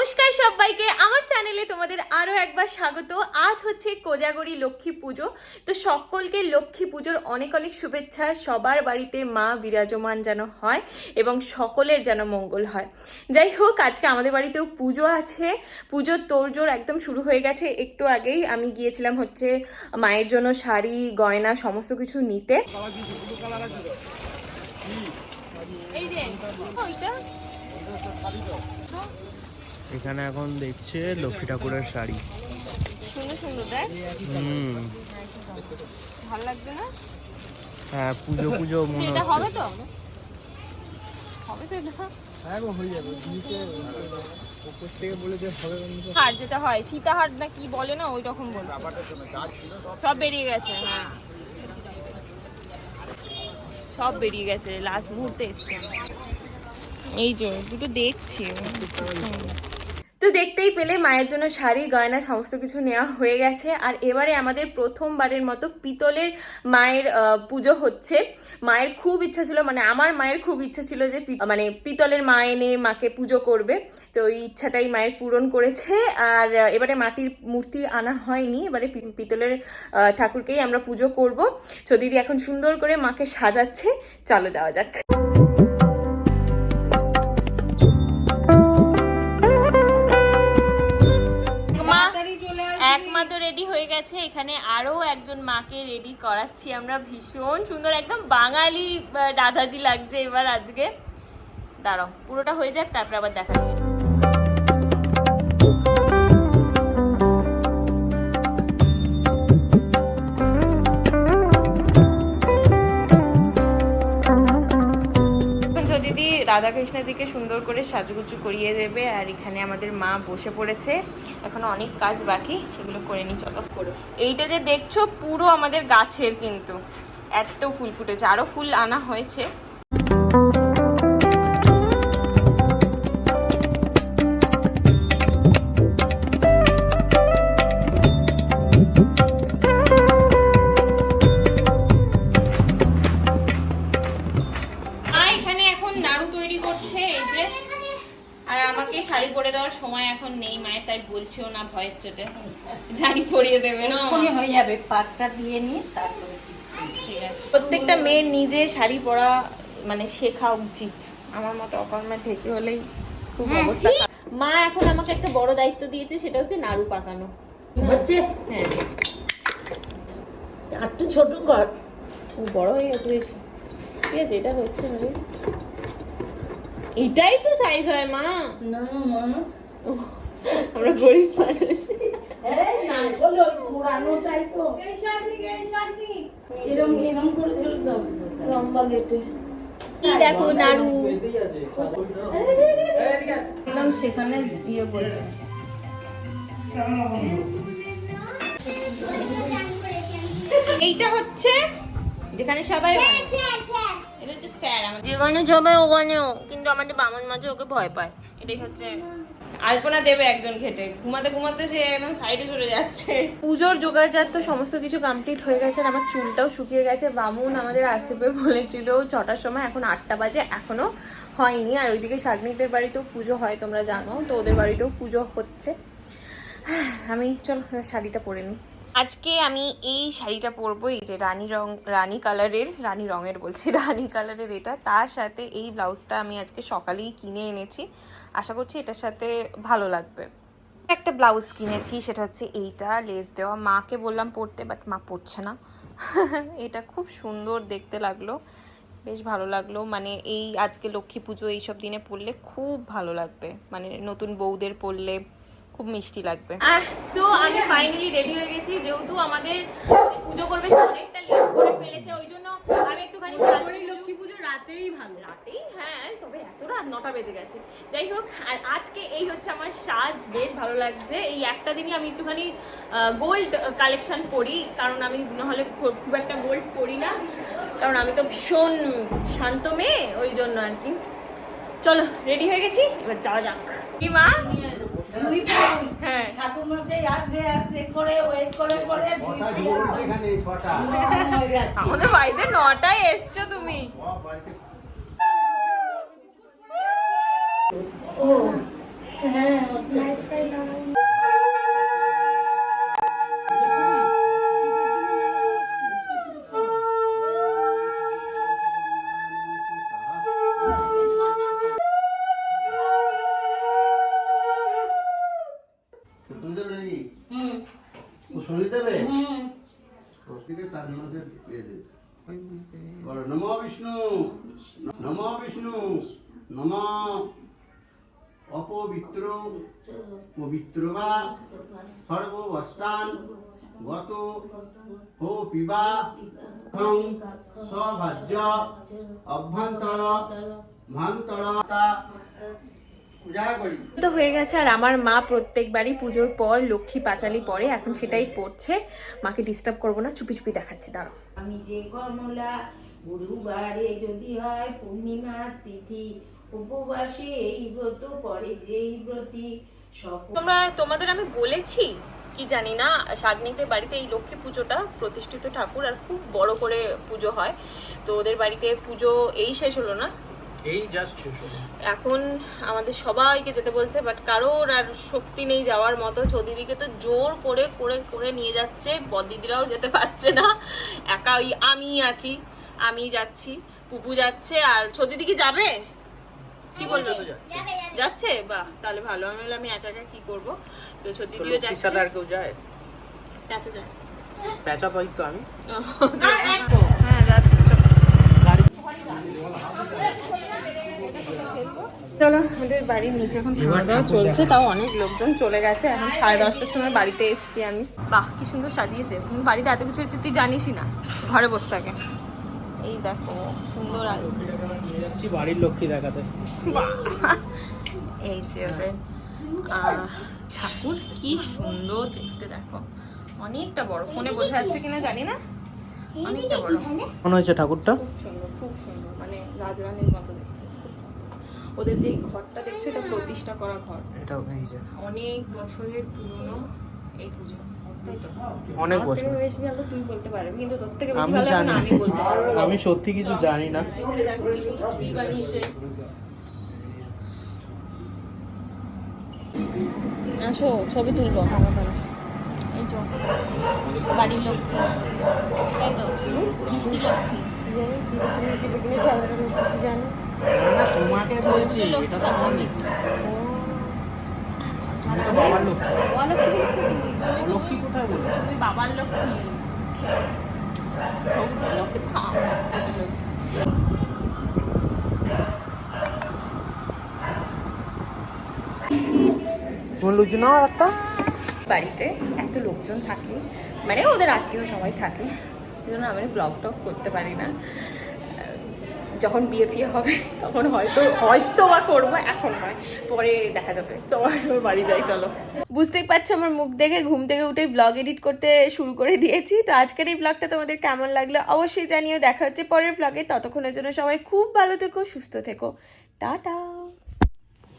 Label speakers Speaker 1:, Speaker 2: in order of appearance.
Speaker 1: নমস্কার সবাইকে আমার চ্যানেলে তোমাদের আরও একবার স্বাগত। আজ হচ্ছে কোজাগরি লক্ষ্মী পুজো। তো সকলকে লক্ষ্মী পুজোর অনেক অনেক শুভেচ্ছা। সবার বাড়িতে মা বিরাজমান যেন হয় এবং সকলের যেন মঙ্গল হয়। যাই হোক আজকে আমাদের বাড়িতেও পুজো আছে। পুজোর তোড়জোড় একদম শুরু হয়ে গেছে। একটু আগেই আমি গিয়েছিলাম হচ্ছে মায়ের জন্য শাড়ি গয়না সমস্ত কিছু নিতে। এই যে
Speaker 2: এখানে এখন দেখছে লক্ষ্মী ঠাকুরের শাড়ি।
Speaker 1: সুন্দর সুন্দর দেখ।
Speaker 2: হুম।
Speaker 1: ভালো লাগছে না?
Speaker 2: হ্যাঁ পুজো পুজো মনে
Speaker 1: এটা হবে
Speaker 2: হচ্ছে
Speaker 1: তো? হবে তো এটা? হাট যেটা হয় সীতাহাট না কি বলে না ওই রকম বলে। সব। বেরিয়ে গেছে হ্যাঁ। সব বেরিয়ে গেছে লাস্ট মুহূর্তে এসছে। এই যে দুটো দেখছি। তো দেখতেই পেলে মায়ের জন্য শাড়ি, গয়না সমস্ত কিছু নেওয়া হয়ে গেছে। আর এবারে আমাদের প্রথমবারের মতো পিতলের মায়ের পুজো হচ্ছে। মায়ের খুব ইচ্ছা ছিল মানে আমার মায়ের খুব ইচ্ছা ছিল যে মানে পিতলের মা এনে মাকে পুজো করবে। তো ওই ইচ্ছাটাই মায়ের পূরণ করেছে। আর এবারে মাটির মূর্তি আনা হয়নি। এবারে পিতলের ঠাকুরকেই আমরা পুজো করব। তো দিদি এখন সুন্দর করে মাকে সাজাচ্ছে। চলো যাওয়া যাক। গেছে এখানে আরও একজন মাকে রেডি করাচ্ছি আমরা ভীষণ সুন্দর, একদম বাঙালি দাদাজি রাধাজি লাগছে এবার আজকে। দাঁড়াও, পুরোটা হয়ে যাক, তারপরে আবার দেখাচ্ছি। রাধাকৃষ্ণদিকে সুন্দর করে সাজুগুজু করিয়ে দেবে আর এখানে আমাদের মা বসে পড়েছে। এখনও অনেক কাজ বাকি, সেগুলো করে নি চলো। করো এইটা যে দেখছ, পুরো আমাদের গাছের কিন্তু। এত ফুল ফুটেছে, আরও ফুল আনা হয়েছে। আর আমাকে শাড়ি পরে দেওয়ার সময় এখন নেই মায়ের তাই বলছিও না ভয়ের চোটে। জানি পরিয়ে দেবে না।
Speaker 3: হয়ে যাবে পাকটা দিয়ে নিয়ে তারপরে
Speaker 1: ঠিক আছে। প্রত্যেকটা মেয়ের নিজে শাড়ি পরা মানে শেখা উচিত। আমার মতো অকর্মা ঠেকে হলেই খুব অবস্থা মা এখন আমাকে একটা বড় দায়িত্ব দিয়েছে সেটা হচ্ছে নাড়ু পাকানো।
Speaker 3: হচ্ছে?
Speaker 1: হ্যাঁ।
Speaker 3: একটু ছোট কর।
Speaker 1: ও বড় হয়ে গেছে বেশি। ঠিক আছে এটা হচ্ছে না রে। এটাই তো সাইজ হয় মা।
Speaker 3: না মা।
Speaker 1: আমরা গরিব মানুষ। দেখো নাড়ু।
Speaker 3: সেখানে ইয়ে করে
Speaker 1: এইটা হচ্ছে যেখানে সবাই এটা হচ্ছে স্যার আমাদের যেখানে সবাই ওখানেও কিন্তু আমাদের বামন মাঝে ওকে ভয় পায়। এটাই হচ্ছে আলপনা দেবে একজন খেটে। ঘুমাতে ঘুমাতে সে একদম সাইডে সরে যাচ্ছে। পুজোর জোগাড়জাত তো সমস্ত কিছু কমপ্লিট হয়ে গেছে, আমার চুলটাও শুকিয়ে গেছে। বামুন আমাদের আসবে বলেছিল ছটার সময়, এখন আটটা বাজে, এখনও হয়নি। আর ওইদিকে শাগনিকদের বাড়িতেও পুজো হয়, তোমরা জানো, তো ওদের বাড়িতেও পুজো হচ্ছে। আমি, চলো শাড়িটা পরে নিই। আজকে আমি এই শাড়িটা পরবো, এই যে রানী রং, রানী কালারের, রানী রঙের বলছি, রানী কালারের এটা। তার সাথে এই ব্লাউজটা আমি আজকে সকালেই কিনে এনেছি। আশা করছি এটার সাথে ভালো লাগবে। একটা ব্লাউজ কিনেছি, সেটা হচ্ছে এইটা, লেস দেওয়া। মাকে বললাম পরতে বাট মা পরছে না। এটা খুব সুন্দর দেখতে লাগল, বেশ ভালো লাগল। মানে এই আজকে লক্ষ্মী পুজো এইসব দিনে পরলে খুব ভালো লাগবে। মানে নতুন বউদের পরলে খুব মিষ্টি লাগবে। সো আমি ফাইনালি রেডি হয়ে গেছি যেহেতু আমাদের পুজো করবে সে অনেকটা লেট করে ফেলেছে ওই জন্য আমি একটুখানি লক্ষ্মী পুজো রাতেই ভালো। রাতেই? হ্যাঁ তবে এত রাত নটা বেজে গেছে। যাই হোক আর আজকে এই হচ্ছে আমার সাজ বেশ ভালো লাগছে। এই একটা দিনই আমি একটুখানি গোল্ড কালেকশন করি কারণ আমি নাহলে খুব খুব একটা গোল্ড পরি না। কারণ আমি তো ভীষণ শান্ত মেয়ে ওই জন্য আর কি। চলো রেডি হয়ে গেছি? এবার যাওয়া যাক। কি মা?
Speaker 3: দুই ফুল
Speaker 1: হ্যাঁ।
Speaker 3: ঠাকুর মশাই আসবে আসবে করে ওয়েট করে করে
Speaker 1: আমাদের বাড়িতে নটায় এসছো তুমি।
Speaker 3: ও হ্যাঁ
Speaker 4: দিয়ে দেবে বলো নম বিষ্ণু নম বিষ্ণু নম অপবিত্র পবিত্র বা সর্বস্থান গত হো পিবা থং স্বভাজ্য অভ্যন্তর ভান্তর পূজা করি
Speaker 1: তো হয়ে গেছে আর আমার মা প্রত্যেকবারই পুজোর পর লক্ষ্মী পাঁচালি পরে এখন সেটাই পড়ছে মাকে ডিস্টার্ব করব না চুপি চুপি দেখাচ্ছি দাঁড়াও।
Speaker 3: আমি যে কমলা গুরুবারে যদি হয় পূর্ণিমা তিথি উপবাসে এই ব্রত করে যেই ব্রতী সকল
Speaker 1: তোমরা তোমাদের আমি বলেছি কি জানি না শাগনিকের বাড়িতে এই লক্ষ্মী পুজোটা প্রতিষ্ঠিত ঠাকুর আর খুব বড় করে পুজো হয়। তো ওদের বাড়িতে পুজো এই শেষ হলো না
Speaker 2: এই জাস্ট শেষ হলো
Speaker 1: এখন আমাদের সবাইকে যেতে বলছে বাট কারোর আর শক্তি নেই যাওয়ার মতো। চৌদিদিকে তো জোর করে করে করে নিয়ে যাচ্ছে। বদিদিরাও যেতে পারছে না। একা ওই আমি আছি আমি যাচ্ছি পুপু যাচ্ছে আর চৌদিদি কি যাবে? কি বলছো যাচ্ছে? বাহ তাহলে ভালো। আমি বললাম আমি একা একা কি করব? তো চৌদিদিও যাচ্ছে।
Speaker 2: আর কেউ যায়?
Speaker 1: কাছে যায়।
Speaker 2: পাই তো আমি
Speaker 1: হ্যাঁ যাচ্ছে চলো।
Speaker 2: গাড়ি
Speaker 1: চলো আমাদের বাড়ির নিচে এখন খাওয়া দাওয়া চলছে। তাও অনেক লোকজন চলে গেছে। এখন সাড়ে দশটার সময় বাড়িতে এসেছি আমি। বাহ কি সুন্দর সাজিয়েছে। বাড়িতে এত কিছু হচ্ছে তুই জানিসই না। ঘরে বসে থাকে। এই দেখো সুন্দর আলো।
Speaker 2: বাড়ির লক্ষ্মী দেখাতে।
Speaker 1: এই যে ওদের ঠাকুর কি সুন্দর দেখতে দেখো। অনেকটা বড়। ফোনে বোঝা যাচ্ছে কিনা জানি না।
Speaker 2: মনে হয়েছে ঠাকুরটা।
Speaker 1: খুব সুন্দর খুব সুন্দর। মানে রাজরানীর মতো দেখতে ওদের যে ঘরটা দেখছ এটা প্রতিষ্ঠা করা ঘর।
Speaker 2: এই যে।
Speaker 1: অনেক বছরের পুরনো এই পুজো।
Speaker 2: অনেক বছর
Speaker 1: থেকে বেশি ভালো তুই বলতে পারবি কিন্তু তোর থেকে
Speaker 2: আমি জানি।
Speaker 1: আমি বলতে পারব।
Speaker 2: আমি সত্যি কিছু জানি না।
Speaker 1: আসো ছবি তুলবো। এই তো বাড়ির লক্ষ্মী এই তো মিষ্টি লক্ষ্মী
Speaker 2: বাবার লক্ষ্মী লক্ষ্মী কোথায় বলছো?
Speaker 1: তুমি বাবার লক্ষ্মী
Speaker 2: তোমার লুচি নাও আর
Speaker 1: বাড়িতে এত লোকজন থাকে মানে ওদের আত্মীয় সবাই থাকে জন্য আমি ব্লগ টক করতে পারি না। যখন বিয়ে ফিয়ে হবে, তখন হয়তো হয়তো বা করব, এখন নয়, পরে দেখা যাবে। চলো বাড়ি যাই, চলো। বুঝতেই পারছ আমার মুখ দেখে, ঘুম থেকে উঠে ব্লগ এডিট করতে শুরু করে দিয়েছি। তো আজকের এই ব্লগটা তোমাদের কেমন লাগল অবশ্যই জানিও। দেখা হচ্ছে পরের ব্লগে ততক্ষণের জন্য সবাই খুব ভালো থেকো, সুস্থ থেকো। টাটা!